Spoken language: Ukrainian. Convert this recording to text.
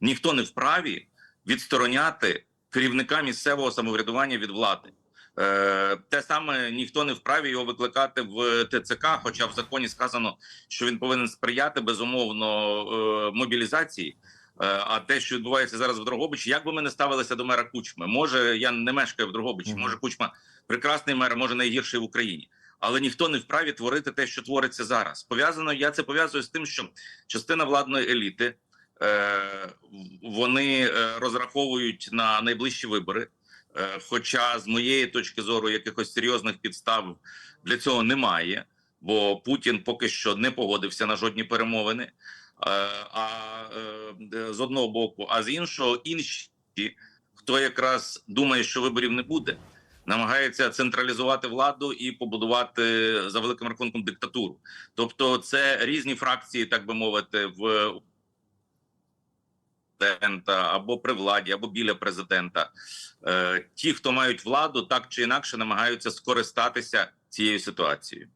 ніхто не вправі відстороняти керівника місцевого самоврядування від влади. Е, те саме ніхто не вправі його викликати в ТЦК, хоча в законі сказано, що він повинен сприяти безумовно е, мобілізації. Е, А те, що відбувається зараз в Дрогобичі, як би ми не ставилися до мера Кучми, може я не мешкаю в Дрогобичі, може Кучма прекрасний мер, може найгірший в Україні. Але ніхто не вправі творити те, що твориться зараз. Пов'язано, я це пов'язую з тим, що частина владної еліти вони е, розраховують на найближчі вибори. Е, Хоча, з моєї точки зору, якихось серйозних підстав для цього немає, бо Путін поки що не погодився на жодні перемовини. Е, А е, з одного боку, а з іншого, інші, хто якраз думає, що виборів не буде, намагається централізувати владу і побудувати за великим рахунком диктатуру. Тобто, це різні фракції, так би мовити, в президента або при владі, або біля президента. Е, ті, хто мають владу, так чи інакше намагаються скористатися цією ситуацією.